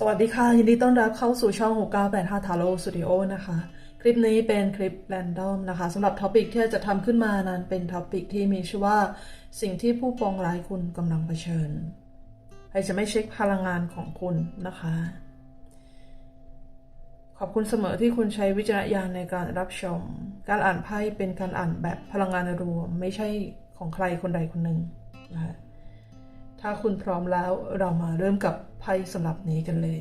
สวัสดีค่ะ ยินดีต้อนรับเข้าสู่ช่อง 6985 Taro Studio นะคะ คลิปนี้เป็นคลิปแรนดอมนะคะสำหรับท็อปิกที่จะทำขึ้นมานั้นเป็นท็อปิกที่มีชื่อว่า สิ่งที่ผู้ปองร้ายคุณกำลังเผชิญให้จะไม่เช็คพลังงานของคุณนะคะ ขอบคุณเสมอที่คุณใช้วิจารณญาณในการรับชม การอ่านไพ่เป็นการอ่านแบบพลังงานรวม ไม่ใช่ของใครคนใดคนหนึ่งนะคะถ้าคุณพร้อมแล้วเรามาเริ่มกับ ไพ่สำหรับนี้กันเลย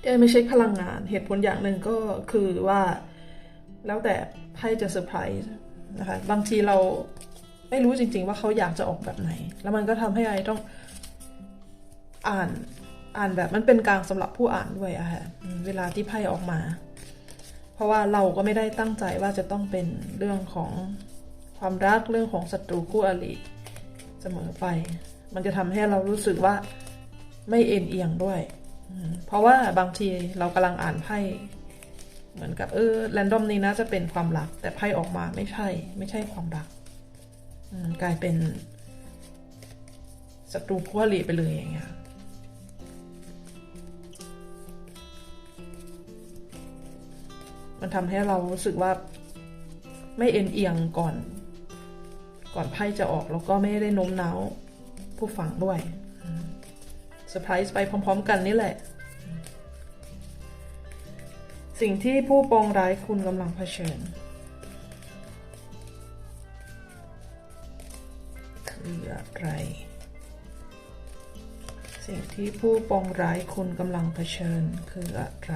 เดี๋ยวไม่ใช่พลังงาน เหตุผลอย่างหนึ่งก็คือว่าแล้วแต่ไพ่จะเซอร์ไพรส์นะคะบางทีเราไม่รู้จริง ๆ ว่าเขาอยากจะออกแบบไหน แล้วมันก็ทำให้ไอต้องอ่านอ่านแบบมันเป็นกลางสำหรับผู้อ่านด้วยอะค่ะเวลาที่ไพ่ออกมา เพราะว่าเราก็ไม่ได้ตั้งใจว่าจะต้องเป็นเรื่องของความรักเรื่องของศัตรูคู่อริเสมอไป มันจะทำให้เรารู้สึกว่าไม่เอ็นเอียงด้วย เพราะว่าบางทีเรากำลังอ่านไพ่เหมือนกับเออแรนดอมนี้น่าจะเป็นความรัก แต่ไพ่ออกมาไม่ใช่ ไม่ใช่ความรักกลายเป็นศัตรูคู่อริไปเลยอย่างเงี้ยมันทำให้เรารู้สึกว่าไม่เอ็นเอียงก่อน ก่อนไพ่จะออกแล้วก็ไม่ได้โน้มน้าว ผู้ฟังด้วยเซอร์ไพรส์ไปพร้อม ๆ กันนี่แหละ สิ่งที่ผู้ปองร้ายคุณกำลังเผชิญ คืออะไร สิ่งที่ผู้ปองร้ายคุณกำลังเผชิญคืออะไร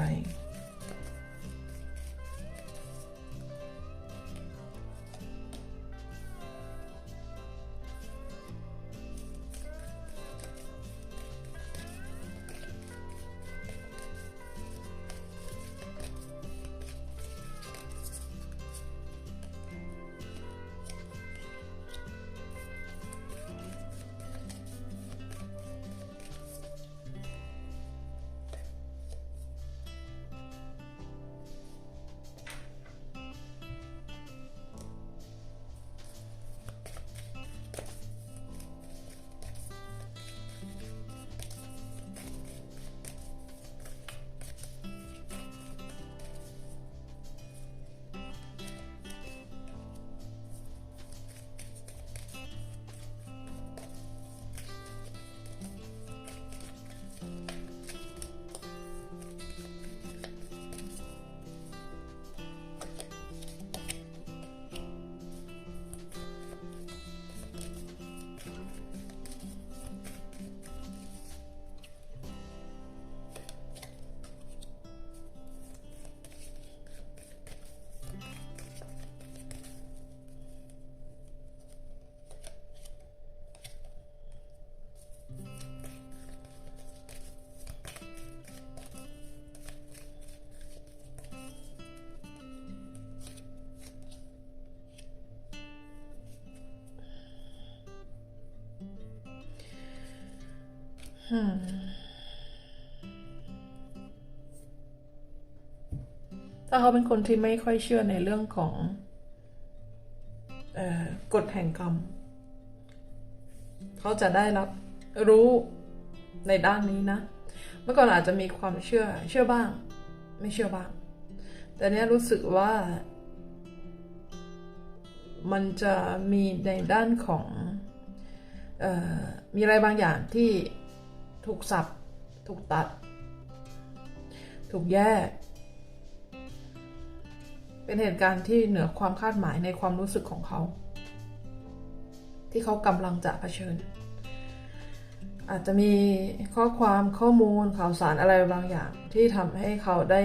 ถ้าเขาเป็นคนที่ไม่ค่อยเชื่อในเรื่องของออกฎแห่งกรรม เขาจะได้รับรู้ในด้านนี้นะ เมื่อก่อนอาจจะมีความเชื่อเชื่อบ้าง ไม่เชื่อบ้าง แต่เนี้ยรู้สึกว่า มันจะมีในด้านของออมีอะไรบางอย่างที่ ถูกสับ ถูกตัด ถูกแยก เป็นเหตุการณ์ที่เหนือความคาดหมายในความรู้สึกของเขา ที่เขากำลังจะเผชิญ อาจจะมีข้อความข้อมูลข่าวสารอะไรบางอย่างที่ทำให้เขาได้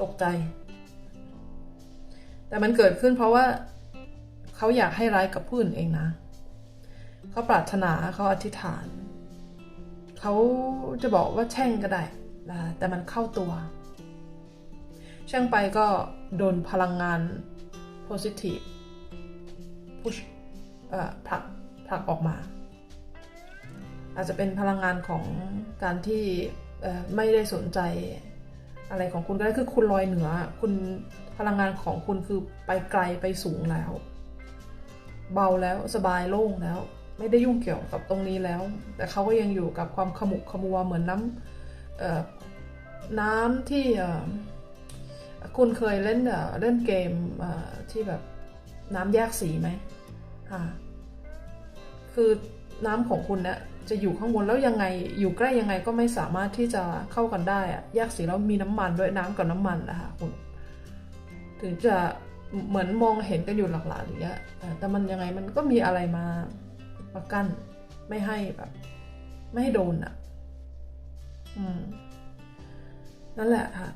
ตกใจ แต่มันเกิดขึ้นเพราะว่าเขาอยากให้ร้ายกับผู้อื่นเองนะ เขาปรารถนาเขาอธิษฐาน เขาจะบอกว่าแช่งก็ได้นะแต่มันเข้าตัว แช่งไปก็โดนพลังงาน positive push ผลักผลักออกมา อาจจะเป็นพลังงานของการที่ไม่ได้สนใจอะไรของคุณก็ได้คือคุณลอยเหนือ คุณพลังงานของคุณคือไปไกลไปสูงแล้ว เบาแล้วสบายโล่งแล้ว ไม่ได้ยุ่งเกี่ยวกับตรงนี้แล้ว แต่เขาก็ยังอยู่กับความขมุกขมัวเหมือนน้ำน้ำที่คุณเคยเล่นเล่นเกมที่แบบน้ำแยกสีไหมคือน้ำของคุณเนี่ยจะอยู่ข้างบนแล้วยังไงอยู่ใกล้ยังไงก็ไม่สามารถที่จะเข้ากันได้อะแยกสีแล้วมีน้ำมันด้วยน้ำกับน้ำมันนะคะคุณถึงจะเหมือนมองเห็นกันอยู่หลากๆอย่างเงี้ยแต่มันยังไงมันก็มีอะไรมา มากั้นไม่ให้แบบ ไม่ให้โดนอะ อืม นั่นแหละค่ะ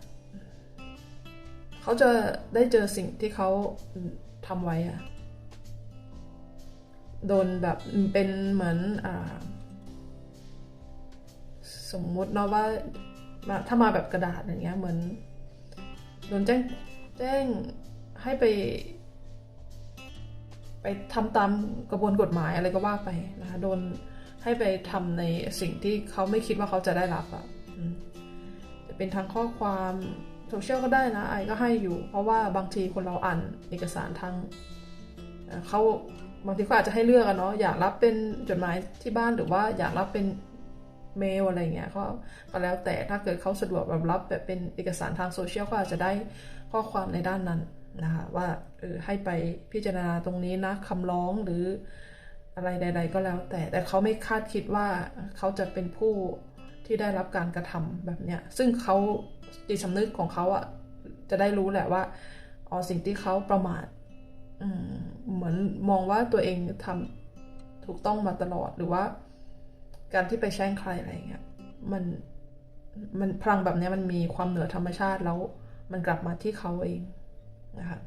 เขาจะได้เจอสิ่งที่เขาทำไว้อะโดนแบบเป็นเหมือนอ่า สมมุติเนาะว่ามาถ้ามาแบบกระดาษอย่างเงี้ยเหมือนโดนแจ้งแจ้งให้ไป ไปทำตามกระบวนกฎหมายอะไรก็ว่าไปนะคะโดนให้ไปทำในสิ่งที่เขาไม่คิดว่าเขาจะได้รับอะ่ะจะเป็นทางข้อความโซเชียลก็ได้นะไอก็ให้อยู่ เพราะว่าบางทีคนเราอ่านเอกสารทางเอ่อเขาบางทีก็อาจจะให้เลือกอะเนาะอยากรับเป็นจดหมายที่บ้านหรือว่าอยากรับเป็นเมลอะไรเงี้ยก็ก็แล้วแต่ถ้าเกิดเขาสะดวกแบบรับแบบเป็นเอกสารทางโซเชียลก็อาจจะได้ข้อความในด้านนั้น นะคะว่าเออให้ไปพิจารณาตรงนี้นะคำร้องหรืออะไรใด ๆ ก็แล้ว แต่แต่เขาไม่คาดคิดว่าเขาจะเป็นผู้ที่ได้รับการกระทำแบบเนี้ยซึ่งเขาจิตสำนึกของเขาอะจะได้รู้แหละว่าอ๋อสิ่งที่เขาประมาทเหมือนมองว่าตัวเองทำถูกต้องมาตลอดหรือว่า การที่ไปแช่งใครอะไรเงี้ยมันมันพลังแบบเนี้ยมันมีความเหนือธรรมชาติแล้ว มันกลับมาที่เขาเอง นะคะ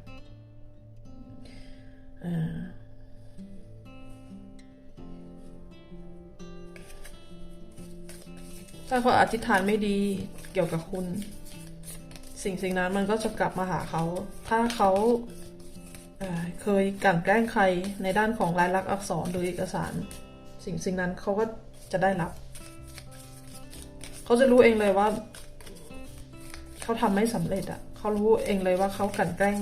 ถ้าเขาอธิษฐานไม่ดีเกี่ยวกับคุณ สิ่งสิ่งนั้นมันก็จะกลับมาหาเขา ถ้าเขาเเคยกลั่นแกล้งใครในด้านของลายลักษณ์อักษรหรือเอกสาร สิ่งสิ่งนั้นเขาก็จะได้รับ เขาจะรู้เองเลยว่า เขาทำไม่สำเร็จอะ เขารู้เองเลยว่าเขากันแกล้ง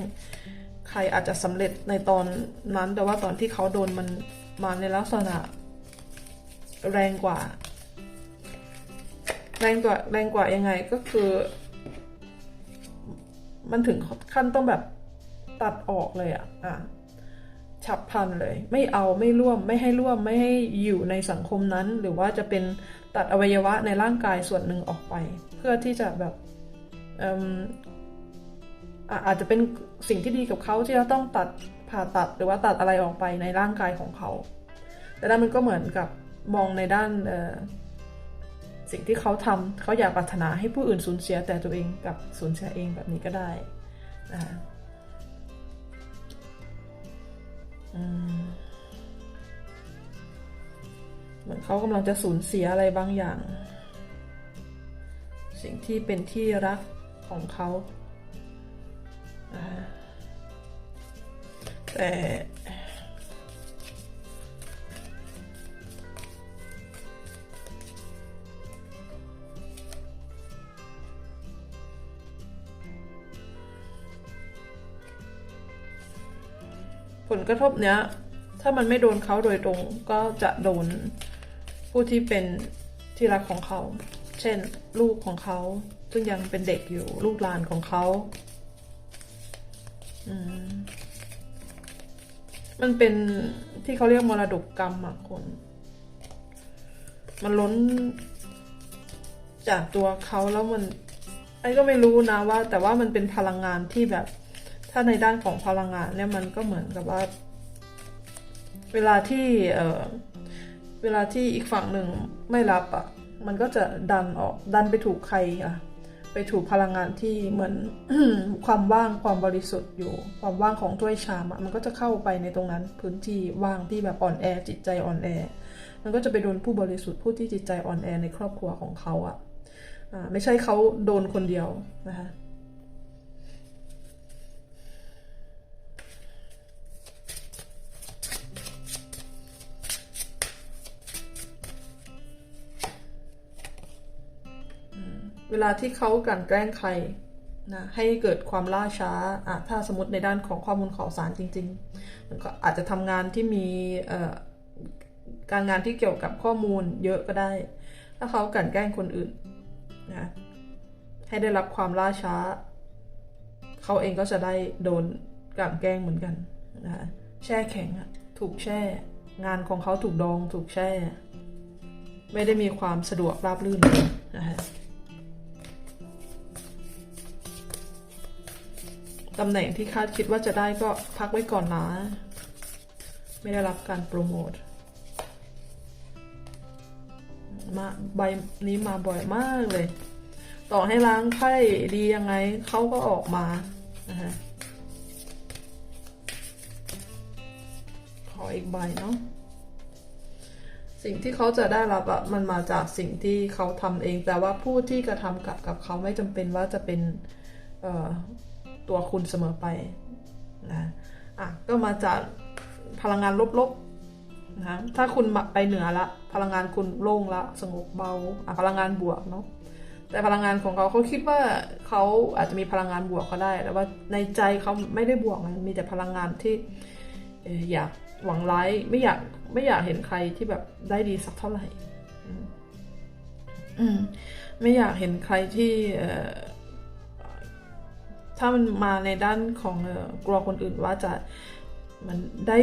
ใครอาจจะสำเร็จในตอนนั้น แต่ว่าตอนที่เขาโดนมันมาในลักษณะแรงกว่า แรงกว่าแรงกว่ายังไงก็คือ มันถึงขั้นต้องแบบตัดออกเลยอะอะฉับพลันเลย ไม่เอาไม่ร่วมไม่ให้ร่วมไม่ให้อยู่ในสังคมนั้น หรือว่าจะเป็นตัดอวัยวะในร่างกายส่วนหนึ่งออกไป เพื่อที่จะแบบ อาจจะเป็นสิ่งที่ดีกับเขาที่เราต้องตัดผ่าตัดหรือว่าตัดอะไรออกไปในร่างกายของเขา แต่นั้นมันก็เหมือนกับมองในด้านสิ่งที่เขาทำเขาอยากปรารถนาให้ผู้อื่นสูญเสียแต่ตัวเองกับสูญเสียเองแบบนี้ก็ได้นะคะเหมือนเขากำลังจะสูญเสียอะไรบางอย่าง สิ่งที่เป็นที่รักของเขา แต่ผลกระทบเนี้ย ถ้ามันไม่โดนเขาโดยตรงก็จะโดนผู้ที่เป็นที่รักของเขา เช่น ลูกของเขา ซึ่งยังเป็นเด็กอยู่ลูกหลานของเขา มันเป็นที่เขาเรียกมรดกกรรมอะคน มันล้นจากตัวเขาแล้วมันไอ้ก็ไม่รู้นะว่า แต่ว่ามันเป็นพลังงานที่แบบ ถ้าในด้านของพลังงานเนี่ยมันก็เหมือนกับว่า เวลาที่เออเวลาที่อีกฝั่งหนึ่งไม่รับอะ่ะ มันก็จะดันออกดันไปถูกใครอะ ไปถูกพลังงานที่เหมือนความว่างความบริสุทธิ์อยู่ ความว่างของถ้วยชามมันก็จะเข้าไปในตรงนั้นพื้นที่ว่างที่แบบอ่อนแอจิตใจอ่อนแอ มันก็จะไปโดนผู้บริสุทธิ์ผู้ที่จิตใจอ่อนแอในครอบครัวของเขาอะอะไม่ใช่เขาโดนคนเดียวนะคะ เวลาที่เขากลั่นแกล้งใครนะให้เกิดความล่าช้าอะถ้าสมมติในด้านของข้อมูลข่าวสารจริงๆมันก็อาจจะทำงานที่มีการงานที่เกี่ยวกับข้อมูลเยอะก็ได้ ถ้าเขากลั่นแกล้งคนอื่นนะให้ได้รับความล่าช้า เขาเองก็จะได้โดนกลั่นแกล้งเหมือนกันนะแช่แข็งถูกแช่ งานของเขาถูกดองถูกแช่ ไม่ได้มีความสะดวกราบรื่นนะคะ ตำแหน่งที่คาดคิดว่าจะได้ก็พักไว้ก่อนนะ ไม่ได้รับการโปรโมทมาใบนี้มาบ่อยมากเลย ต่อให้ล้างไพ่ดียังไงเขาก็ออกมานะฮะขออีกใบเนาะสิ่งที่เขาจะได้รับอะมันมาจากสิ่งที่เขาทำเอง แต่ว่าผู้ที่กระทำกับกับเขาไม่จำเป็นว่าจะเป็น เอ่อ ตัวคุณเสมอไปนะอะก็มาจากพลังงานลบๆนะถ้าคุณไปเหนือละพลังงานคุณโล่งละสงบเบาอะพลังงานบวกเนาะแต่พลังงานของเขาเขาคิดว่าเขาอาจจะมีพลังงานบวกก็ได้ แต่ว่าในใจเขาไม่ได้บวกมันมีแต่พลังงานที่อยากหวังร้ายไม่อยากไม่อยากเห็นใครที่แบบได้ดีสักเท่าไหร่ อืมอืมไม่อยากเห็นใครที่เอ่อ ถ้ามันมาในด้านของกลัวคนอื่นว่าจะมันได้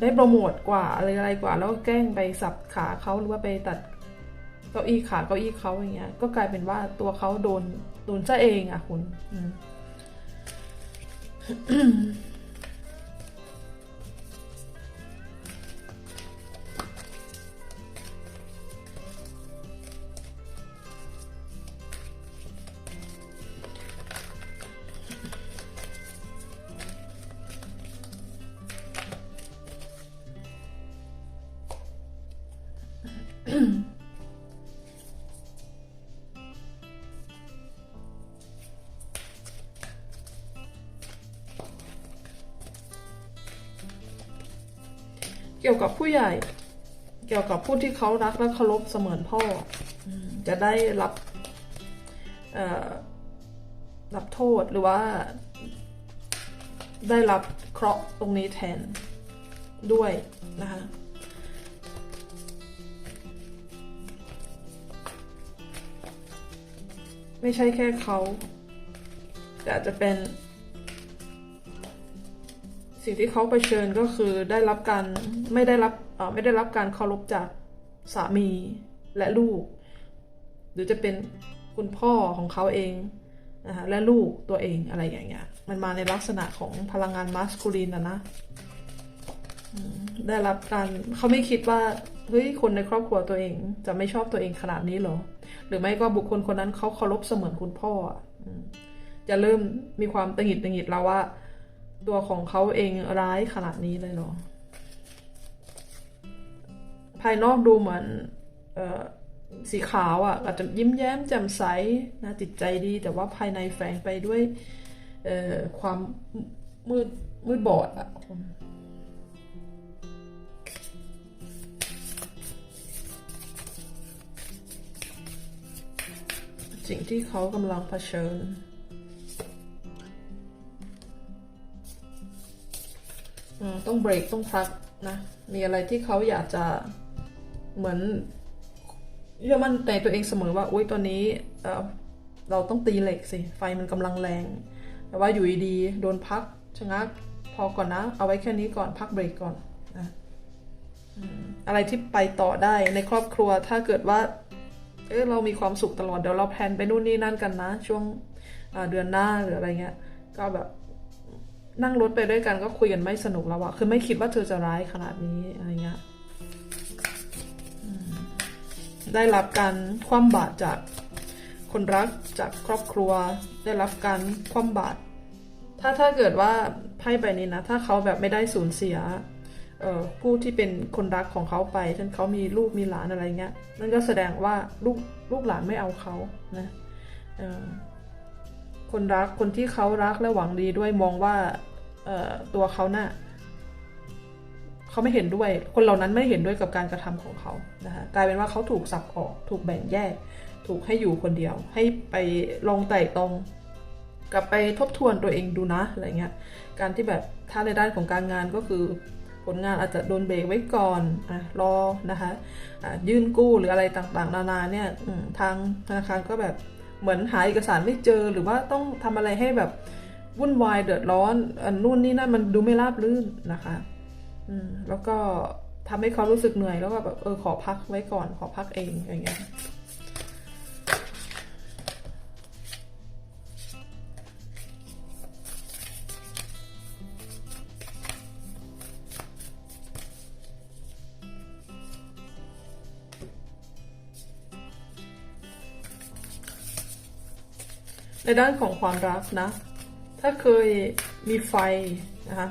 ได้โปรโมทกว่าอะไรอะไรกว่า แล้วแกล้งไปสับขาเขาหรือว่าไปตัดเก้าอี้ขาเก้าอี้เขาอย่างเงี้ย ก็กลายเป็นว่าตัวเขาโดนโดนซะเองอะคุณอืม เกี่ยวกับผู้ใหญ่ เกี่ยวกับผู้ที่เขารักและเคารพเสมือนพ่อ จะได้รับรับโทษหรือว่า ได้รับเคราะห์ตรงนี้แทนด้วยนะคะไม่ใช่แค่เขาแต่จะเป็น สิ่งที่เขาไปเชิญก็คือได้รับการไม่ได้รับไม่ได้รับการเคารพจากสามีและลูก หรือจะเป็นคุณพ่อของเขาเองนะคะและลูกตัวเองอะไรอย่างเงี้ยมันมาในลักษณะของพลังงานมัสคูลินนะนะได้รับการเขาไม่คิดว่าเฮ้ยคนในครอบครัวตัวเอง จะไม่ชอบตัวเองขนาดนี้หรอ หรือไม่ก็บุคคลคนนั้นเขาเคารพเสมือนคุณพ่อจะเริ่มมีความตังหิดตังหิดแล้วว่า ตัวของเขาเองร้ายขนาดนี้เลยเหรอ ภายนอกดูเหมือนออสีขาวอะ่ะอาจจะยิ้มแย้มแจ่มใสนะจิตใจดี แต่ว่าภายในแฝงไปด้วยความมืดมืดบอดอะ่ะสิ่งที่เขากำลังเผชิญ ต้องเบรกต้องพักนะ มีอะไรที่เขาอยากจะเหมือนเชื่อมั่นในตัวเองเสมอว่าอุ้ยตัวนี้เราต้องตีเหล็กสิ ไฟมันกำลังแรง แต่ว่าอยู่ดีๆโดนพักชะงักพอก่อนนะ เอาไว้แค่นี้ก่อนพักเบรกก่อนนะอะไรที่ไปต่อได้ในครอบครัวถ้าเกิดว่าเออเรามีความสุขตลอดเดี๋ยวเราแพลนไปนู่นนี่นั่นกันนะ ช่วงเดือนหน้าหรืออะไรเงี้ย ก็แบบ นั่งรถไปด้วยกันก็คุยกันไม่สนุกแล้วอะคือไม่คิดว่าเธอจะร้ายขนาดนี้อะไรเงี้ยได้รับการคว่ำบาตรจากคนรักจากครอบครัว ได้รับการคว่ำบาตรถ้าถ้าเกิดว่าไพ่ใบนี้นะ ถ้าเขาแบบไม่ได้สูญเสียเออผู้ที่เป็นคนรักของเขาไปเช่นเขามีลูกมีหลานอะไรเงี้ยนั่นก็แสดงว่าลูกลูกหลานไม่เอาเขานะเออ คนรักคนที่เขารักและหวังดีด้วยมองว่าเออตัวเขาน่ะเขาไม่เห็นด้วย คนเหล่านั้นไม่เห็นด้วยกับการกระทำของเขานะคะกลายเป็นว่าเขาถูกสับออก ถูกแบ่งแยก ถูกให้อยู่คนเดียว ให้ไปลองไต่ตรงกลับไปทบทวนตัวเองดูนะอะไรเงี้ย การที่แบบถ้าในด้านของการงานก็คือผลงานอาจจะโดนเบรกไว้ก่อนอรอนะคะะยื่นกู้หรืออะไรต่างๆ นานาเนี่ยทางธนาคารก็แบบ เหมือนหาเอกสารไม่เจอหรือว่าต้องทำอะไรให้แบบวุ่นวายเดือดร้อนอันนู่นนี่นั่นมันดูไม่ราบรื่นนะคะอืมแล้วก็ทำให้เขารู้สึกเหนื่อยแล้วก็แบบเออขอพักไว้ก่อนขอพักเองอย่างเงี้ย ด้านของความรักนะ ถ้าเคยมีไฟนะคะ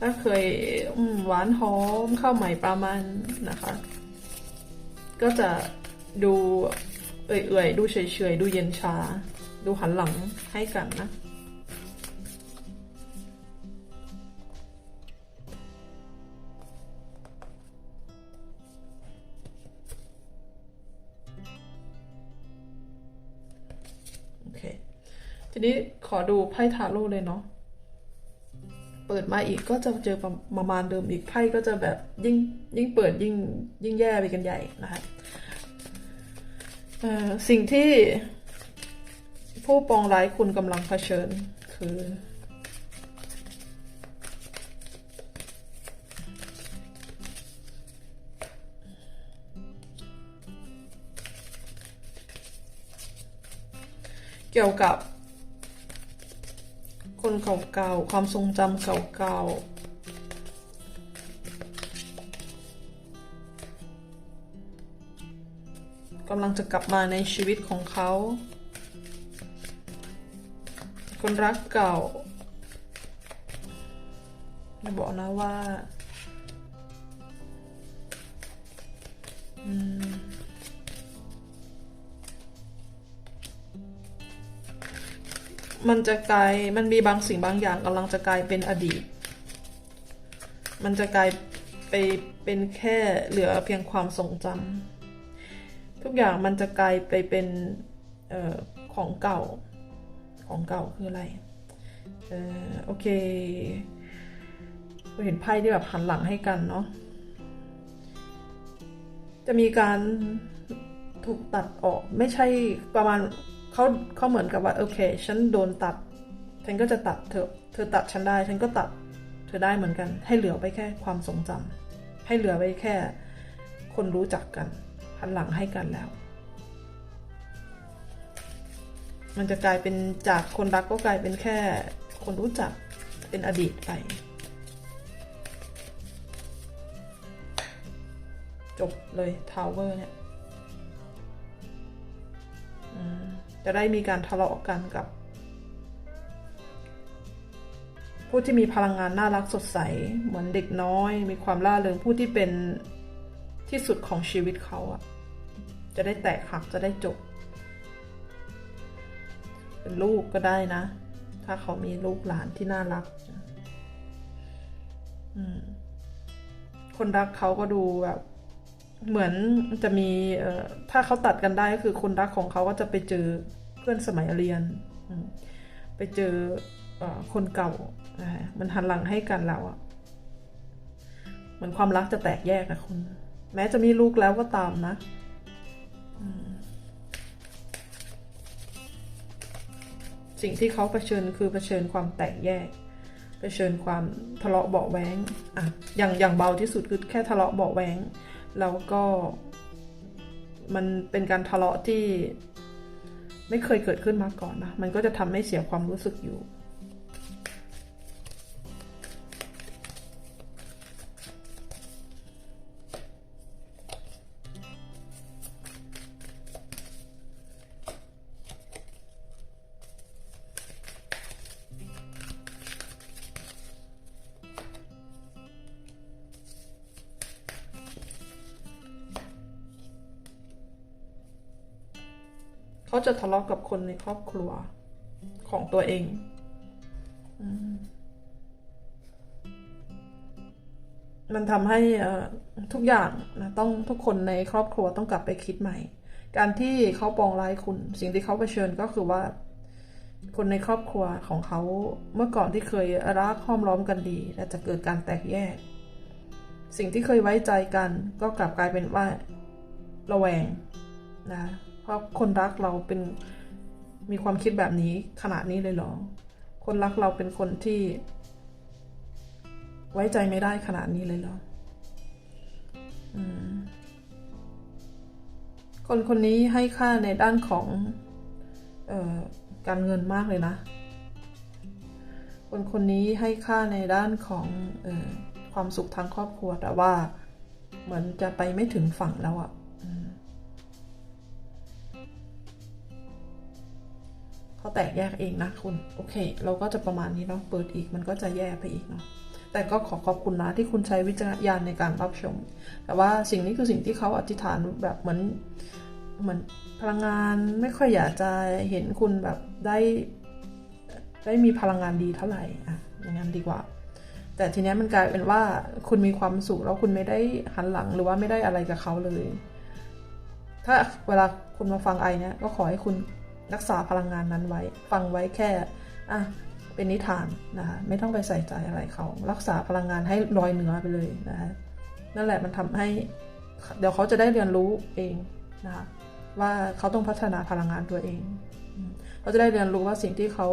ถ้าเคยหวานหอมข้าวใหม่ปลามันนะคะ ก็จะดูเอื่อยๆ ดูเฉยๆ ดูเย็นชา ดูหันหลังให้กันนะโอเค ทีนี้ขอดูไพ่ทาโร่เลยเนาะ เปิดมาอีกก็จะเจอประมาณเดิมอีกไพ่ก็จะแบบยิ่งยิ่งเปิดยิ่งยิ่งแย่ไปกันใหญ่นะคะสิ่งที่ผู้ปองร้ายคุณกำลังเผชิญคือเกี่ยวกับ คนเก่าๆ ความทรงจำเก่าๆกำลังจะกลับมาในชีวิตของเขา คนรักเก่าจะบอกนะว่า มันจะกลายมันมีบางสิ่งบางอย่างกำลังจะกลายเป็นอดีต มันจะกลายไปเป็นแค่เหลือเพียงความทรงจำทุกอย่างมันจะกลายไปเป็นออของเก่าของเก่าคืออะไรเออโอเคเราเห็นไพ่ที่แบบหันหลังให้กันเนาะจะมีการถูกตัดออกไม่ใช่ประมาณ เขาเขาเหมือนกับว่าโอเค ฉันโดนตัด ฉันก็จะตัดเธอ เธอตัดฉันได้ ฉันก็ตัด เธอได้เหมือนกัน ให้เหลือไปแค่ความทรงจำให้เหลือไว้แค่คนรู้จักกันหันหลังให้กันแล้ว มันจะกลายเป็นจากคนรักก็กลายเป็นแค่คนรู้จักเป็นอดีตไป จบเลยทาวเวอร์เนี่ย จะได้มีการทะเลาะกันกับ ผู้ที่มีพลังงานน่ารักสดใส เหมือนเด็กน้อย มีความล่าเริงผู้ที่เป็นที่สุดของชีวิตเขาอะจะได้แตกหักจะได้จบ เป็นลูกก็ได้นะ ถ้าเขามีลูกหลานที่น่ารักคนรักเขาก็ดูแบบ เหมือนจะมีถ้าเขาตัดกันได้ก็คือคนรักของเขาก็จะไปเจอ พื่อนสมัยเรียน ไปเจอคนเก่า มันหันหลังให้กันแล้วอะเหมือนความรักจะแตกแยกนะคุณ แม้จะมีลูกแล้วก็ตามนะสิ่งที่เขาเผชิญคือเผชิญความแตกแยก เผชิญความทะเลาะเบาแวงอะอย่างอย่างเบาที่สุดคือแค่ทะเลาะเบาแวงแล้วก็มันเป็นการทะเลาะที่ ไม่เคยเกิดขึ้นมาก่อนนะ มันก็จะทำให้เสียความรู้สึกอยู่ เขาจะทะเลาะกับคนในครอบครัวของตัวเองมันทำให้ทุกอย่างนะต้องทุกคนในครอบครัวต้องกลับไปคิดใหม่ การที่เขาปองร้ายคุณ สิ่งที่เขาเผชิญก็คือว่า คนในครอบครัวของเขาเมื่อก่อนที่เคยรักห้อมล้อมกันดีแต่จะเกิดการแตกแยก สิ่งที่เคยไว้ใจกัน ก็กลับกลายเป็นว่า ระแวงนะ เพราะคนรักเราเป็นมีความคิดแบบนี้ขนาดนี้เลยเหรอ คนรักเราเป็นคนที่ ไว้ใจไม่ได้ขนาดนี้เลยเหรออคนคนนี้ให้ค่าในด้านของออการเงินมากเลยนะ คนคนนี้ให้ค่าในด้านของออความสุขทางครอบครัวแต่ว่า เหมือนจะไปไม่ถึงฝั่งแล้วอะ่ เขาแตกแยกเองนะคุณ โอเค เราก็จะประมาณนี้เนาะเปิดอีกมันก็จะแย่ไปอีกเนาะแต่ก็ขอขอบคุณนะที่คุณใช้วิจารณญาณในการรับชม แต่ว่าสิ่งนี้คือสิ่งที่เขาอธิษฐานแบบเหมือนเหมือนพลังงานไม่ค่อยอยากจะเห็นคุณแบบได้ได้มีพลังงานดีเท่าไหร่อะอย่างนั้นดีกว่า แต่ทีเนี้ยมันกลายเป็นว่าคุณมีความสุขแล้วคุณไม่ได้หันหลังหรือว่าไม่ได้อะไรกับเขาเลย ถ้าเวลาคุณมาฟังไอเนี้ยก็ขอให้คุณ รักษาพลังงานนั้นไว้ ฟังไว้แค่อะเป็นนิทานนะคะไม่ต้องไปใส่ใจอะไรเขา รักษาพลังงานให้ลอยเหนือไปเลยนะคะนั่นแหละมันทำให้ เดี๋ยวเขาจะได้เรียนรู้เองนะคะว่าเขาต้องพัฒนาพลังงานตัวเองเขาจะได้เรียนรู้ว่าสิ่งที่เขา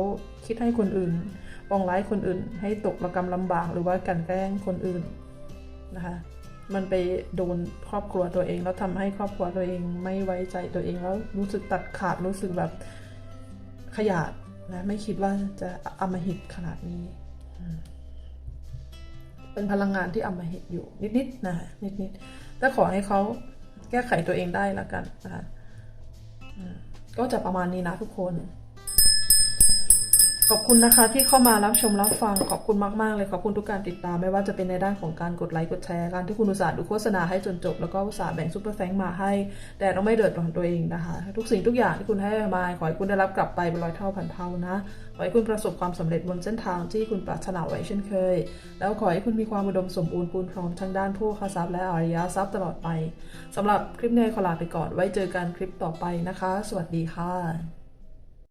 คิดให้คนอื่นปองร้ายคนอื่น ให้ตกระกรรมลำบากหรือว่ากันแกล้งคนอื่นนะคะ มันไปโดนครอบครัวตัวเอง แล้วทำให้ครอบครัวตัวเองไม่ไว้ใจตัวเองแล้วรู้สึกตัดขาดรู้สึกแบบขยาดนะไม่คิดว่าจะอมหิตขนาดนี้ เป็นพลังงานที่อมหิตอยู่นิดๆนะนิดๆแต่ขอให้เขาแก้ไขตัวเองได้และกันนะคะก็จะประมาณนี้นะทุกคน ขอบคุณนะคะที่เข้ามารับชมรับฟังขอบคุณมาก ๆ เลยขอบคุณทุกการติดตามไม่ว่าจะเป็นในด้านของการกดไลค์กดแชร์การที่คุณอุตส่าห์ดูโฆษณาให้จนจบ แล้วก็อุตส่าห์แบ่งซุปเปอร์แฟงมาให้ แต่ต้องไม่เดือดร้อนตัวเองนะคะ ทุกสิ่งทุกอย่างที่คุณให้มาขอให้คุณได้รับกลับไปเป็นร้อยเท่าพันเท่านะขอให้คุณประสบความสำเร็จบนเส้นทางที่คุณปรารถนาไว้เช่นเคย แล้วขอให้คุณมีความอุดมสมบูรณ์พูนพร้อมทั้งด้านผู้ค้าทรัพย์และอริยทรัพย์ตลอดไปสำหรับคลิปนี้ขอลาไปก่อนไว้เจอกันคลิปต่อไปนะคะ สวัสดีค่ะ